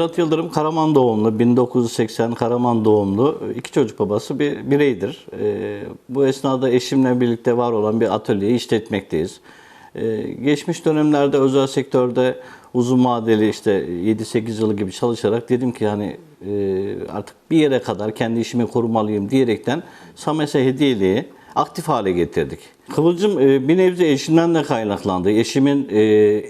Murat Yıldırım Karaman doğumlu, 1980 Karaman doğumlu iki çocuk babası bir bireydir. Ee, bu esnada eşimle birlikte var olan bir atölyeyi işletmekteyiz. Ee, geçmiş dönemlerde özel sektörde uzun vadeli işte 7-8 yıl gibi çalışarak dedim ki hani e, artık bir yere kadar kendi işimi korumalıyım diyerekten Sames'e hediyeliği aktif hale getirdik. Kıvılcım e, bir nebze eşimden de kaynaklandı. Eşimin e,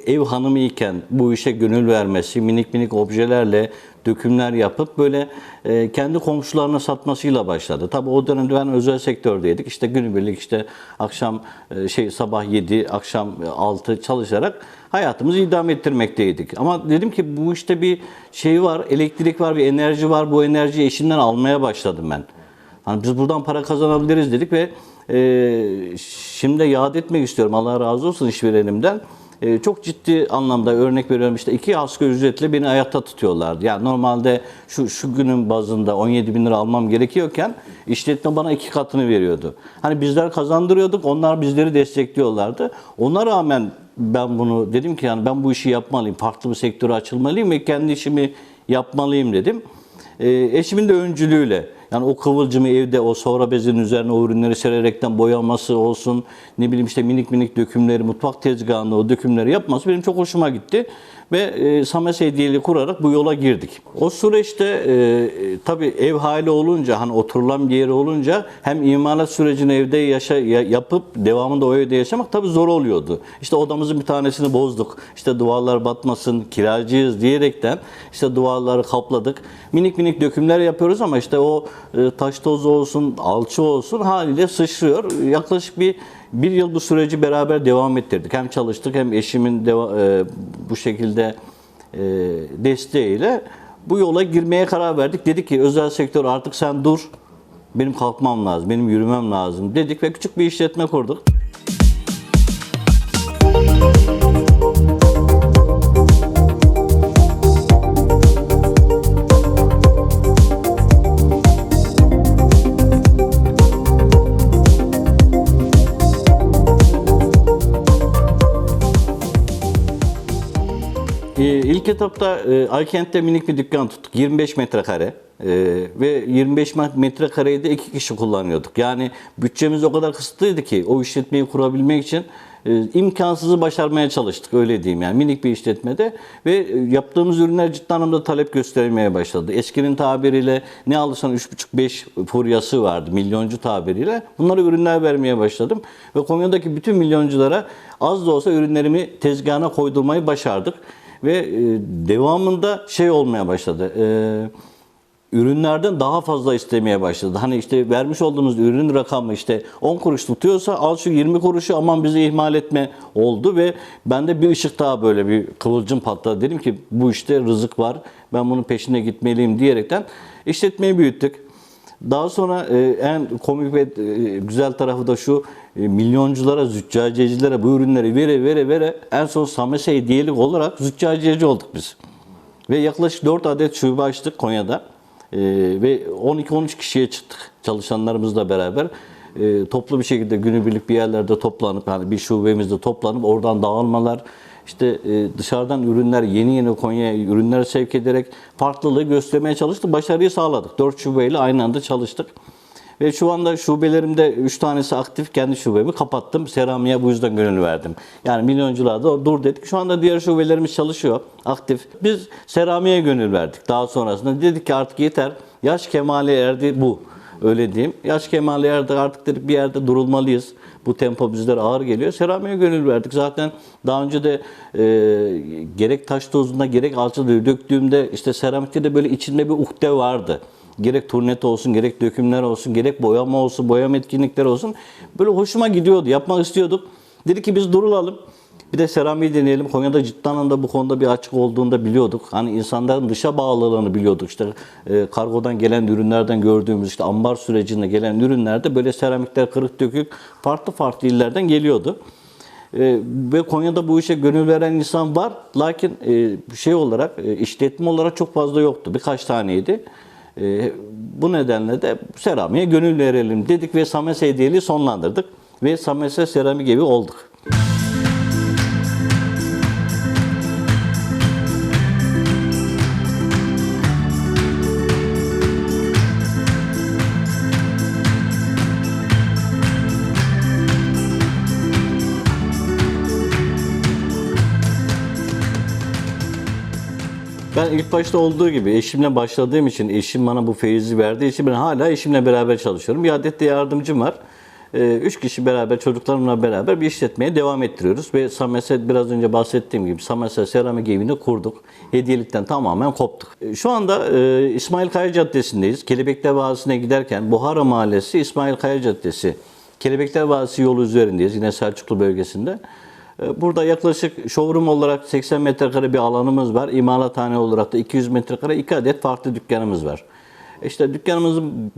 ev hanımı iken bu işe gönül vermesi, minik minik objelerle dökümler yapıp böyle e, kendi komşularına satmasıyla başladı. Tabii o dönemde ben özel sektördeydik. İşte günübirlik işte akşam şey sabah 7, akşam 6 çalışarak hayatımızı idame ettirmekteydik. Ama dedim ki bu işte bir şey var, elektrik var, bir enerji var. Bu enerjiyi eşimden almaya başladım ben. Hani biz buradan para kazanabiliriz dedik ve e, şimdi yad etmek istiyorum. Allah razı olsun işverenimden. E, çok ciddi anlamda örnek veriyorum işte iki asgari ücretle beni ayakta tutuyorlardı. Yani normalde şu şu günün bazında 17 bin lira almam gerekiyorken işletme bana iki katını veriyordu. Hani bizler kazandırıyorduk, onlar bizleri destekliyorlardı. Ona rağmen ben bunu dedim ki yani ben bu işi yapmalıyım, farklı bir sektöre açılmalıyım ve kendi işimi yapmalıyım dedim. E, eşimin de öncülüğüyle yani o kıvılcımı evde o sofra bezinin üzerine o ürünleri sererekten boyaması olsun ne bileyim işte minik minik dökümleri mutfak tezgahında o dökümleri yapması benim çok hoşuma gitti. Ve e, Sames Hediyeli kurarak bu yola girdik. O süreçte e, tabii ev hali olunca hani oturulan bir yeri olunca hem imalat sürecini evde yaşa, ya- yapıp devamında o evde yaşamak tabii zor oluyordu. İşte odamızın bir tanesini bozduk. İşte duvarlar batmasın, kiracıyız diyerekten işte duvarları kapladık. Minik minik dökümler yapıyoruz ama işte o e, taş tozu olsun, alçı olsun haliyle sıçrıyor. Yaklaşık bir bir yıl bu süreci beraber devam ettirdik. Hem çalıştık hem eşimin deva- e, bu şekilde e, desteğiyle bu yola girmeye karar verdik. Dedik ki özel sektör artık sen dur. Benim kalkmam lazım, benim yürümem lazım dedik ve küçük bir işletme kurduk. Ee, İlk etapta e, Aykent'te minik bir dükkan tuttuk. 25 metrekare. Ee, ve 25 metrekareyi de iki kişi kullanıyorduk. Yani bütçemiz o kadar kısıtlıydı ki o işletmeyi kurabilmek için e, imkansızı başarmaya çalıştık öyle diyeyim yani minik bir işletmede ve e, yaptığımız ürünler ciddi anlamda talep göstermeye başladı. Eskinin tabiriyle ne alırsan 3,5-5 furyası vardı milyoncu tabiriyle. Bunlara ürünler vermeye başladım ve Konya'daki bütün milyonculara az da olsa ürünlerimi tezgahına koydurmayı başardık ve e, devamında şey olmaya başladı. E, ürünlerden daha fazla istemeye başladı. Hani işte vermiş olduğumuz ürün rakamı işte 10 kuruş tutuyorsa al şu 20 kuruşu aman bizi ihmal etme oldu ve bende bir ışık daha böyle bir kıvılcım patladı. Dedim ki bu işte rızık var. Ben bunun peşine gitmeliyim diyerekten işletmeyi büyüttük. Daha sonra e, en komik ve e, güzel tarafı da şu e, milyonculara, züccaciyecilere bu ürünleri vere vere vere en son Sames'e hediyelik olarak züccaciyeci olduk biz. Ve yaklaşık 4 adet şube açtık Konya'da. Ve 12-13 kişiye çıktık çalışanlarımızla beraber. Toplu bir şekilde günübirlik bir yerlerde toplanıp yani bir şubemizde toplanıp oradan dağılmalar işte e, dışarıdan ürünler yeni yeni Konya'ya ürünler sevk ederek farklılığı göstermeye çalıştık. Başarıyı sağladık. 4 şubeyle aynı anda çalıştık. Ve şu anda şubelerimde 3 tanesi aktif. Kendi şubemi kapattım. Seramiğe bu yüzden gönül verdim. Yani milyoncular da dur dedik. Şu anda diğer şubelerimiz çalışıyor. Aktif. Biz seramiğe gönül verdik. Daha sonrasında dedik ki artık yeter. Yaş kemale erdi bu. Öyle diyeyim. Yaş kemale erdi artık dedik bir yerde durulmalıyız. Bu tempo bizlere ağır geliyor. Seramiğe gönül verdik. Zaten daha önce de e, gerek taş tozunda gerek alçıda döktüğümde işte seramikte de böyle içinde bir ukde vardı gerek turnet olsun, gerek dökümler olsun, gerek boyama olsun, boyama etkinlikleri olsun. Böyle hoşuma gidiyordu, yapmak istiyorduk. Dedi ki biz durulalım. Bir de seramiği deneyelim. Konya'da ciddi anlamda bu konuda bir açık olduğunu da biliyorduk. Hani insanların dışa bağlılığını biliyorduk. İşte e, kargodan gelen ürünlerden gördüğümüz işte ambar sürecinde gelen ürünlerde böyle seramikler kırık dökük farklı farklı illerden geliyordu. E, ve Konya'da bu işe gönül veren insan var. Lakin e, şey olarak, e, işletme olarak çok fazla yoktu. Birkaç taneydi. E, bu nedenle de seramiğe gönül verelim dedik ve Sames Hediyeli sonlandırdık. Ve Sames'e seramik evi olduk. Ben ilk başta olduğu gibi eşimle başladığım için, eşim bana bu feyzi verdiği için ben hala eşimle beraber çalışıyorum. Bir adet de yardımcım var. Ee, Üç kişi beraber, çocuklarımla beraber bir işletmeye devam ettiriyoruz. Ve Sameset biraz önce bahsettiğim gibi Sameset Seramik Evi'ni kurduk. Hediyelikten tamamen koptuk. Ee, Şu anda e, İsmail Kaya Caddesi'ndeyiz. Kelebekler Vadisi'ne giderken Buhara Mahallesi, İsmail Kaya Caddesi. Kelebekler Vadisi yolu üzerindeyiz. Yine Selçuklu bölgesinde. Ee, Burada yaklaşık showroom olarak 80 metrekare bir alanımız var. İmalathane olarak da 200 metrekare iki adet farklı dükkanımız var. İşte dükkanımızın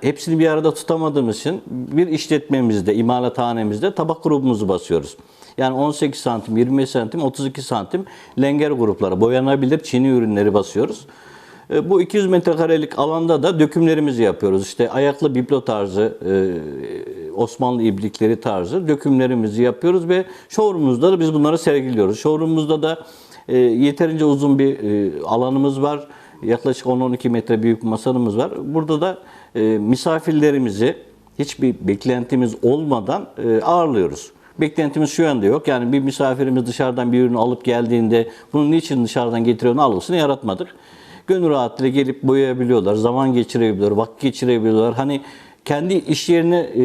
hepsini bir arada tutamadığımız için bir işletmemizde, imalathanemizde tabak grubumuzu basıyoruz. Yani 18 santim, 25 santim, 32 santim lenger grupları, boyanabilir çini ürünleri basıyoruz. E, Bu 200 metrekarelik alanda da dökümlerimizi yapıyoruz. İşte ayaklı biblo tarzı, e, Osmanlı iblikleri tarzı dökümlerimizi yapıyoruz ve showroom'umuzda da biz bunları sergiliyoruz. Showroom'umuzda da e, yeterince uzun bir e, alanımız var. Yaklaşık 10-12 metre büyük masamız var. Burada da e, misafirlerimizi hiçbir beklentimiz olmadan e, ağırlıyoruz. Beklentimiz şu yönde yok. Yani bir misafirimiz dışarıdan bir ürünü alıp geldiğinde bunun niçin dışarıdan getiriyorunu algısını yaratmadık. Gönül rahatlığıyla gelip boyayabiliyorlar, zaman geçirebiliyorlar, vakit geçirebiliyorlar. Hani kendi iş yerine e,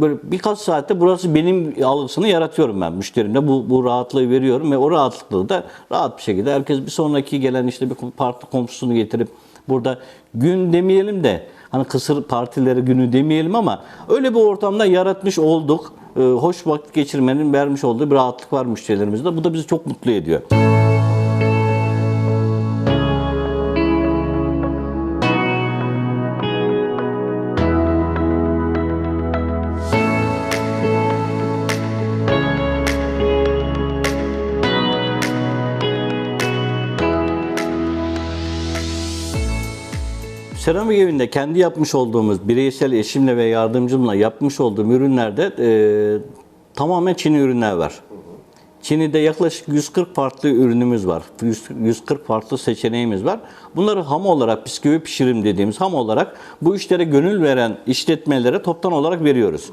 böyle birkaç saatte burası benim algısını yaratıyorum ben müşterimle. Bu, bu rahatlığı veriyorum ve o rahatlıkla da rahat bir şekilde herkes bir sonraki gelen işte bir farklı komşusunu getirip burada gün demeyelim de hani kısır partileri günü demeyelim ama öyle bir ortamda yaratmış olduk. E, hoş vakit geçirmenin vermiş olduğu bir rahatlık var müşterilerimizde. Bu da bizi çok mutlu ediyor. Seramik evinde kendi yapmış olduğumuz bireysel eşimle ve yardımcımla yapmış olduğum ürünlerde e, tamamen Çin ürünler var. Çin'de yaklaşık 140 farklı ürünümüz var. 100 140 farklı seçeneğimiz var. Bunları ham olarak bisküvi pişirim dediğimiz ham olarak bu işlere gönül veren işletmelere toptan olarak veriyoruz.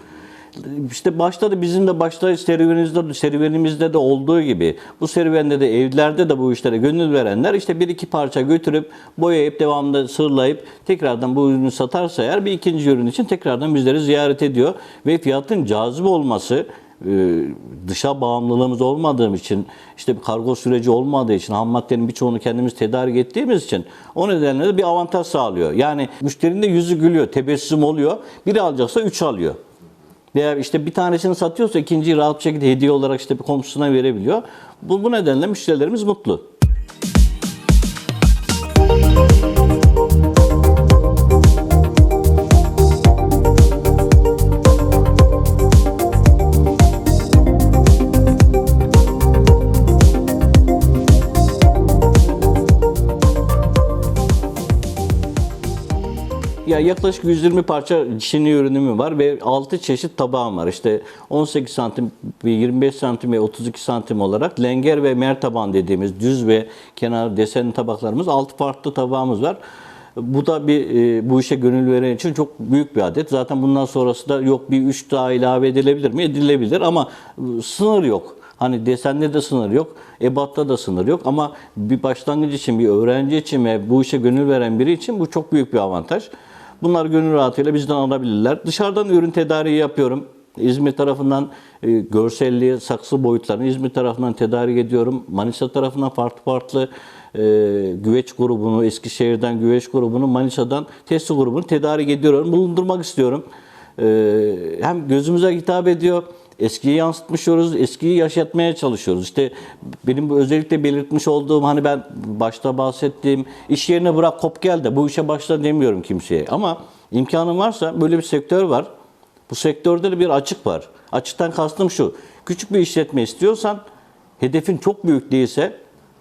İşte başta da bizim de başta serüvenimizde, serüvenimizde de olduğu gibi bu serüvende de evlerde de bu işlere gönül verenler işte bir iki parça götürüp boyayıp devamında sırlayıp tekrardan bu ürünü satarsa eğer bir ikinci ürün için tekrardan bizleri ziyaret ediyor ve fiyatın cazip olması e, dışa bağımlılığımız olmadığım için işte bir kargo süreci olmadığı için ham maddenin birçoğunu kendimiz tedarik ettiğimiz için o nedenle de bir avantaj sağlıyor. Yani müşterinin de yüzü gülüyor, tebessüm oluyor. Biri alacaksa üç alıyor. Veya işte bir tanesini satıyorsa ikinciyi rahat bir şekilde hediye olarak işte bir komşusuna verebiliyor. Bu, bu nedenle müşterilerimiz mutlu. Yaklaşık 120 parça Çinli ürünümü var ve 6 çeşit tabağım var. İşte 18 santim, 25 santim ve 32 santim olarak lenger ve mertaban dediğimiz düz ve kenar desenli tabaklarımız 6 farklı tabağımız var. Bu da bir e, bu işe gönül veren için çok büyük bir adet. Zaten bundan sonrası da yok bir 3 daha ilave edilebilir mi? Edilebilir ama e, sınır yok. Hani desende de sınır yok, ebatta da sınır yok ama bir başlangıç için, bir öğrenci için ve bu işe gönül veren biri için bu çok büyük bir avantaj. Bunlar gönül rahatıyla bizden alabilirler. Dışarıdan ürün tedariği yapıyorum. İzmir tarafından e, görselliği, saksı boyutlarını İzmir tarafından tedarik ediyorum. Manisa tarafından farklı farklı e, güveç grubunu, Eskişehir'den güveç grubunu, Manisa'dan testi grubunu tedarik ediyorum. Bulundurmak istiyorum. E, hem gözümüze hitap ediyor, eskiyi yansıtmışıyoruz, eskiyi yaşatmaya çalışıyoruz. İşte benim özellikle belirtmiş olduğum hani ben başta bahsettiğim iş yerine bırak kop gel de bu işe başla demiyorum kimseye. Ama imkanın varsa böyle bir sektör var. Bu sektörde de bir açık var. Açıktan kastım şu. Küçük bir işletme istiyorsan hedefin çok büyük değilse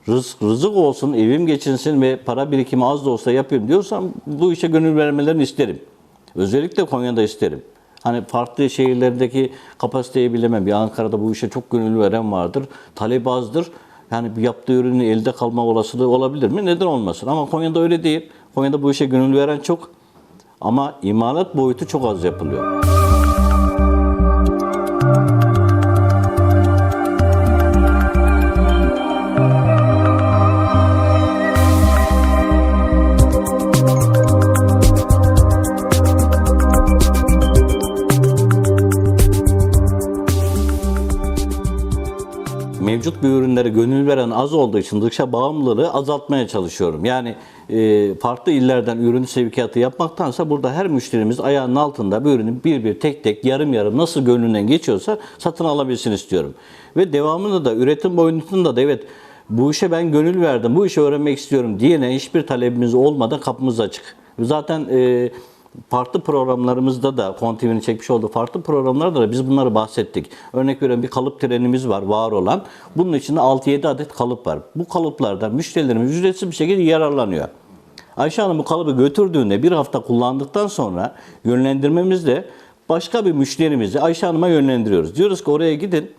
rızık, rızık olsun, evim geçinsin ve para birikimi az da olsa yapayım diyorsan bu işe gönül vermelerini isterim. Özellikle Konya'da isterim. Hani farklı şehirlerdeki kapasiteyi bilemem. Bir Ankara'da bu işe çok gönül veren vardır. Talep azdır. Yani bir yaptığı ürünün elde kalma olasılığı olabilir mi? Neden olmasın? Ama Konya'da öyle değil. Konya'da bu işe gönül veren çok. Ama imalat boyutu çok az yapılıyor. Ürünlere gönül veren az olduğu için dışa bağımlılığı azaltmaya çalışıyorum. Yani e, farklı illerden ürün sevkiyatı yapmaktansa burada her müşterimiz ayağının altında bu ürünü bir bir tek tek yarım yarım nasıl gönlünden geçiyorsa satın alabilsin istiyorum. Ve devamında da üretim boyutunda da evet bu işe ben gönül verdim, bu işi öğrenmek istiyorum diyene hiçbir talebimiz olmadan kapımız açık. Zaten e, farklı programlarımızda da Kontiv'in çekmiş olduğu farklı programlarda da biz bunları bahsettik. Örnek veriyorum bir kalıp trenimiz var var olan. Bunun içinde 6-7 adet kalıp var. Bu kalıplardan müşterilerimiz ücretsiz bir şekilde yararlanıyor. Ayşe Hanım bu kalıbı götürdüğünde bir hafta kullandıktan sonra yönlendirmemizle başka bir müşterimizi Ayşe Hanım'a yönlendiriyoruz. Diyoruz ki oraya gidin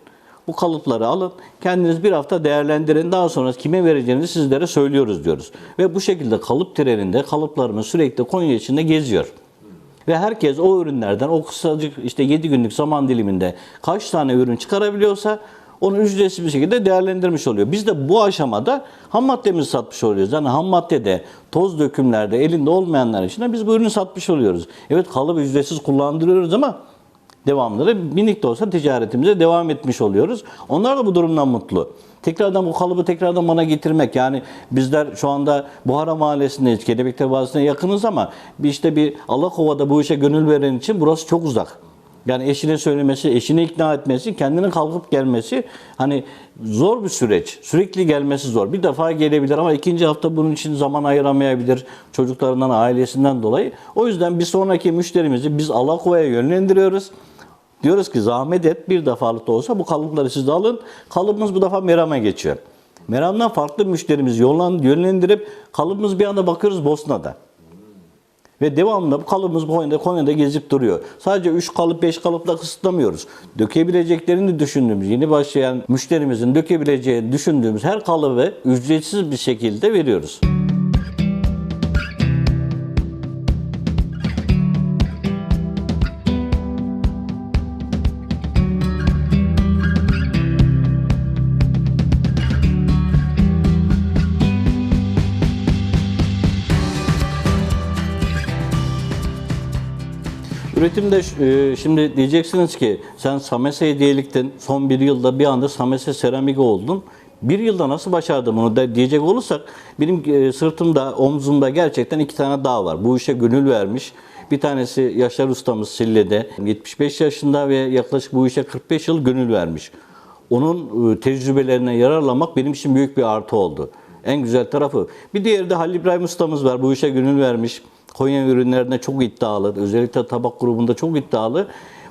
bu kalıpları alın, kendiniz bir hafta değerlendirin. Daha sonra kime vereceğinizi sizlere söylüyoruz diyoruz. Ve bu şekilde kalıp treninde kalıplarımız sürekli Konya içinde geziyor. Ve herkes o ürünlerden o kısacık işte 7 günlük zaman diliminde kaç tane ürün çıkarabiliyorsa onu ücretsiz bir şekilde değerlendirmiş oluyor. Biz de bu aşamada ham maddemizi satmış oluyoruz. Yani ham maddede, toz dökümlerde elinde olmayanlar için de biz bu ürünü satmış oluyoruz. Evet kalıbı ücretsiz kullandırıyoruz ama devamları minik de olsa ticaretimize devam etmiş oluyoruz. Onlar da bu durumdan mutlu. Tekrardan bu kalıbı tekrardan bana getirmek yani bizler şu anda Buhara Mahallesi'ndeyiz, Kelebekler Vadisi'ne yakınız ama işte bir Alakova'da bu işe gönül veren için burası çok uzak. Yani eşine söylemesi, eşini ikna etmesi, kendine kalkıp gelmesi hani zor bir süreç. Sürekli gelmesi zor. Bir defa gelebilir ama ikinci hafta bunun için zaman ayıramayabilir çocuklarından, ailesinden dolayı. O yüzden bir sonraki müşterimizi biz Alakova'ya yönlendiriyoruz. Diyoruz ki zahmet et bir defalık da olsa bu kalıpları siz de alın. Kalıbımız bu defa Meram'a geçiyor. Meram'dan farklı müşterimiz yönlendirip kalıbımız bir anda bakıyoruz Bosna'da. Ve devamlı kalıbımız bu Konya'da, Konya'da gezip duruyor. Sadece 3 kalıp 5 kalıpla kısıtlamıyoruz. Dökebileceklerini düşündüğümüz, yeni başlayan müşterimizin dökebileceğini düşündüğümüz her kalıbı ücretsiz bir şekilde veriyoruz. Üretimde e, şimdi diyeceksiniz ki sen Samese hediyeliktin son bir yılda bir anda Samese seramik oldun. Bir yılda nasıl başardın bunu diyecek olursak benim e, sırtımda omzumda gerçekten iki tane dağ var. Bu işe gönül vermiş. Bir tanesi Yaşar ustamız Sille'de 75 yaşında ve yaklaşık bu işe 45 yıl gönül vermiş. Onun e, tecrübelerine yararlanmak benim için büyük bir artı oldu. En güzel tarafı. Bir diğeri de Halil İbrahim ustamız var. Bu işe gönül vermiş. Konya ürünlerinde çok iddialı. Özellikle tabak grubunda çok iddialı.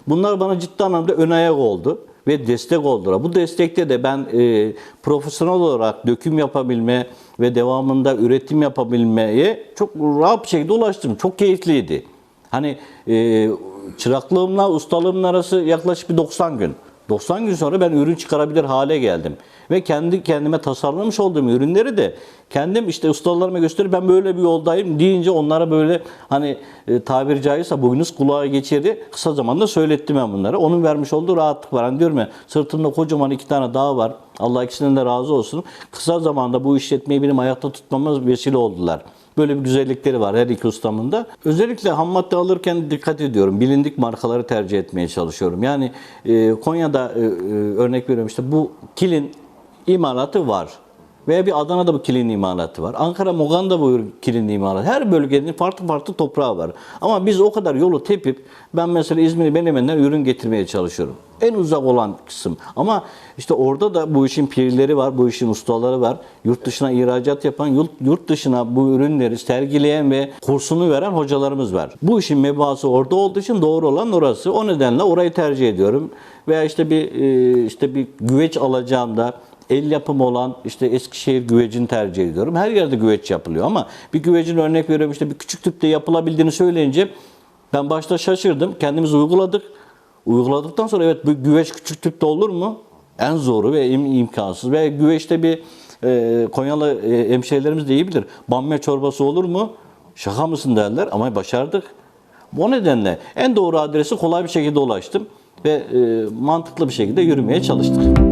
Bunlar bana ciddi anlamda ön ayak oldu ve destek oldular. Bu destekte de ben e, profesyonel olarak döküm yapabilme ve devamında üretim yapabilmeye çok rahat bir şekilde ulaştım. Çok keyifliydi. Hani e, çıraklığımla ustalığımın arası yaklaşık bir 90 gün. 90 gün sonra ben ürün çıkarabilir hale geldim. Ve kendi kendime tasarlamış olduğum ürünleri de kendim işte ustalarıma gösterip ben böyle bir yoldayım deyince onlara böyle hani e, tabiri caizse boynuz kulağa geçirdi. Kısa zamanda söylettim ben bunları. Onun vermiş olduğu rahatlık var. Hani diyorum ya sırtımda kocaman iki tane dağ var. Allah ikisinden de razı olsun. Kısa zamanda bu işletmeyi benim ayakta tutmama vesile oldular. Böyle bir güzellikleri var her iki ustamın da. Özellikle ham madde alırken dikkat ediyorum. Bilindik markaları tercih etmeye çalışıyorum. Yani e, Konya'da e, e, örnek veriyorum işte bu kilin imalatı var. Veya bir Adana'da bu kilin imalatı var. Ankara Moganda bu kilin imalatı. Her bölgenin farklı farklı toprağı var. Ama biz o kadar yolu tepip ben mesela İzmir Menemen'den ürün getirmeye çalışıyorum. En uzak olan kısım. Ama işte orada da bu işin pirleri var, bu işin ustaları var. Yurt dışına ihracat yapan, yurt, dışına bu ürünleri sergileyen ve kursunu veren hocalarımız var. Bu işin mebası orada olduğu için doğru olan orası. O nedenle orayı tercih ediyorum. Veya işte bir e, işte bir güveç alacağımda el yapımı olan işte Eskişehir güvecini tercih ediyorum. Her yerde güveç yapılıyor ama bir güvecin örnek veriyorum işte bir küçük tüpte yapılabildiğini söyleyince ben başta şaşırdım. Kendimiz uyguladık. Uyguladıktan sonra evet bu güveç küçük tüpte olur mu? En zoru ve im- imkansız. Ve güveçte bir e, Konyalı e, hemşehrilerimiz de iyi bilir. Bamya çorbası olur mu? Şaka mısın derler ama başardık. Bu nedenle en doğru adresi kolay bir şekilde ulaştım ve e, mantıklı bir şekilde yürümeye çalıştık.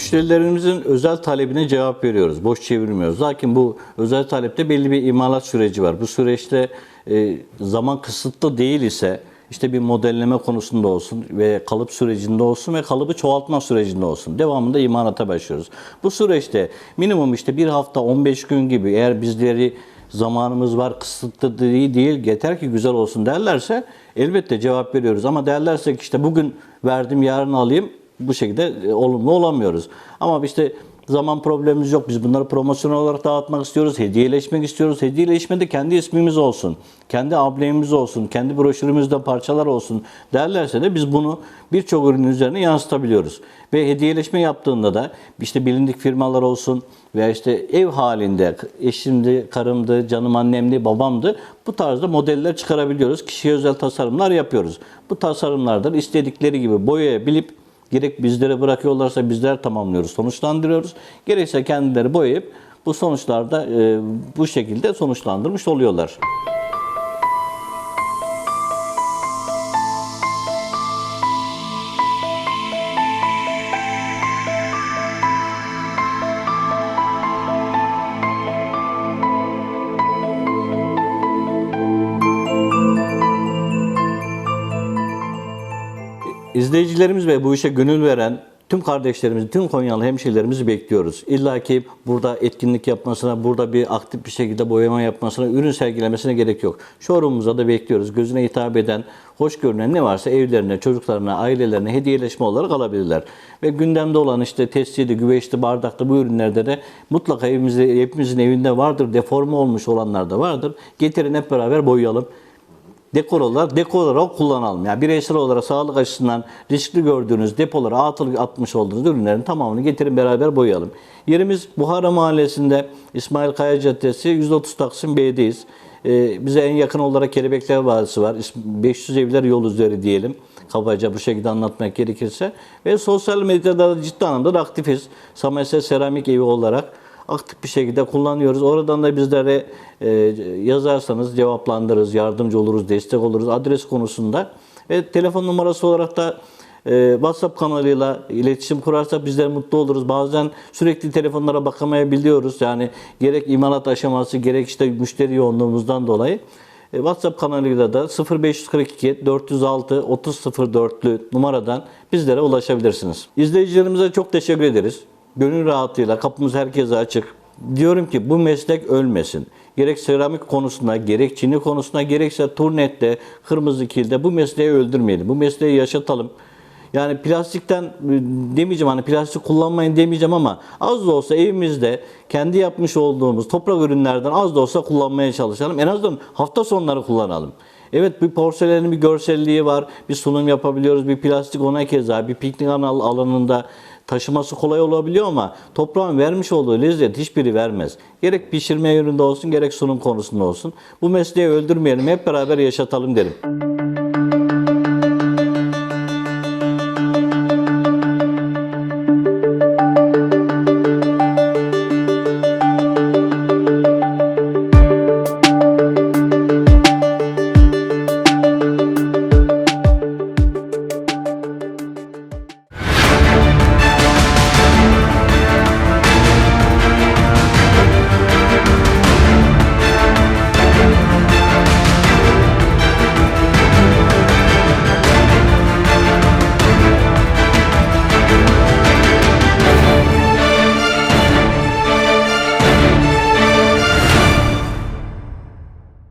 Müşterilerimizin özel talebine cevap veriyoruz. Boş çevirmiyoruz. Lakin bu özel talepte belli bir imalat süreci var. Bu süreçte e, zaman kısıtlı değil ise işte bir modelleme konusunda olsun ve kalıp sürecinde olsun ve kalıbı çoğaltma sürecinde olsun. Devamında imalata başlıyoruz. Bu süreçte minimum işte bir hafta 15 gün gibi eğer bizleri zamanımız var kısıtlı değil, değil yeter ki güzel olsun derlerse elbette cevap veriyoruz. Ama derlerse işte bugün verdim yarın alayım bu şekilde e, olumlu olamıyoruz. Ama işte zaman problemimiz yok. Biz bunları promosyon olarak dağıtmak istiyoruz. Hediyeleşmek istiyoruz. Hediyeleşmede kendi ismimiz olsun. Kendi amblemimiz olsun. Kendi broşürümüzde parçalar olsun derlerse de biz bunu birçok ürünün üzerine yansıtabiliyoruz. Ve hediyeleşme yaptığında da işte bilindik firmalar olsun veya işte ev halinde eşimdi, karımdı, canım annemdi, babamdı bu tarzda modeller çıkarabiliyoruz. Kişiye özel tasarımlar yapıyoruz. Bu tasarımlardan istedikleri gibi boyayabilip Gerek bizlere bırakıyorlarsa bizler tamamlıyoruz, sonuçlandırıyoruz. Gerekse kendileri boyayıp bu sonuçlarda e, bu şekilde sonuçlandırmış oluyorlar. İzleyicilerimiz ve bu işe gönül veren tüm kardeşlerimizi, tüm Konyalı hemşehrilerimizi bekliyoruz. İlla ki burada etkinlik yapmasına, burada bir aktif bir şekilde boyama yapmasına, ürün sergilemesine gerek yok. Showroom'umuza da bekliyoruz. Gözüne hitap eden, hoş görünen ne varsa evlerine, çocuklarına, ailelerine hediyeleşme olarak alabilirler. Ve gündemde olan işte testiydi, güveçti, bardaklı bu ürünlerde de mutlaka evimizde, hepimizin evinde vardır. Deforme olmuş olanlar da vardır. Getirin hep beraber boyayalım dekor olarak dekor olarak kullanalım. Yani bireysel olarak sağlık açısından riskli gördüğünüz depolara atıl atmış olduğunuz ürünlerin tamamını getirin beraber boyayalım. Yerimiz Buhara Mahallesi'nde İsmail Kaya Caddesi 130 Taksim B'deyiz. Ee, bize en yakın olarak Kelebekler Vadisi var. 500 evler yol üzeri diyelim. Kabaca bu şekilde anlatmak gerekirse. Ve sosyal medyada da ciddi anlamda da aktifiz. Samese Seramik Evi olarak aktif bir şekilde kullanıyoruz. Oradan da bizlere e, yazarsanız cevaplandırırız, yardımcı oluruz, destek oluruz adres konusunda. Ve telefon numarası olarak da e, WhatsApp kanalıyla iletişim kurarsak bizler mutlu oluruz. Bazen sürekli telefonlara bakamayabiliyoruz. Yani gerek imalat aşaması gerek işte müşteri yoğunluğumuzdan dolayı. E, WhatsApp kanalıyla da 0542 406 3004'lü numaradan bizlere ulaşabilirsiniz. İzleyicilerimize çok teşekkür ederiz. Gönül rahatlığıyla kapımız herkese açık. Diyorum ki bu meslek ölmesin. Gerek seramik konusunda, gerek çini konusunda, gerekse turnette, kırmızı kilde bu mesleği öldürmeyelim. Bu mesleği yaşatalım. Yani plastikten e, demeyeceğim hani plastik kullanmayın demeyeceğim ama az da olsa evimizde kendi yapmış olduğumuz toprak ürünlerden az da olsa kullanmaya çalışalım. En azından hafta sonları kullanalım. Evet bir porselenin bir görselliği var. Bir sunum yapabiliyoruz. Bir plastik ona keza. Bir piknik al- alanında taşıması kolay olabiliyor ama toprağın vermiş olduğu lezzet hiçbiri vermez. Gerek pişirme yönünde olsun gerek sunum konusunda olsun. Bu mesleği öldürmeyelim. Hep beraber yaşatalım derim.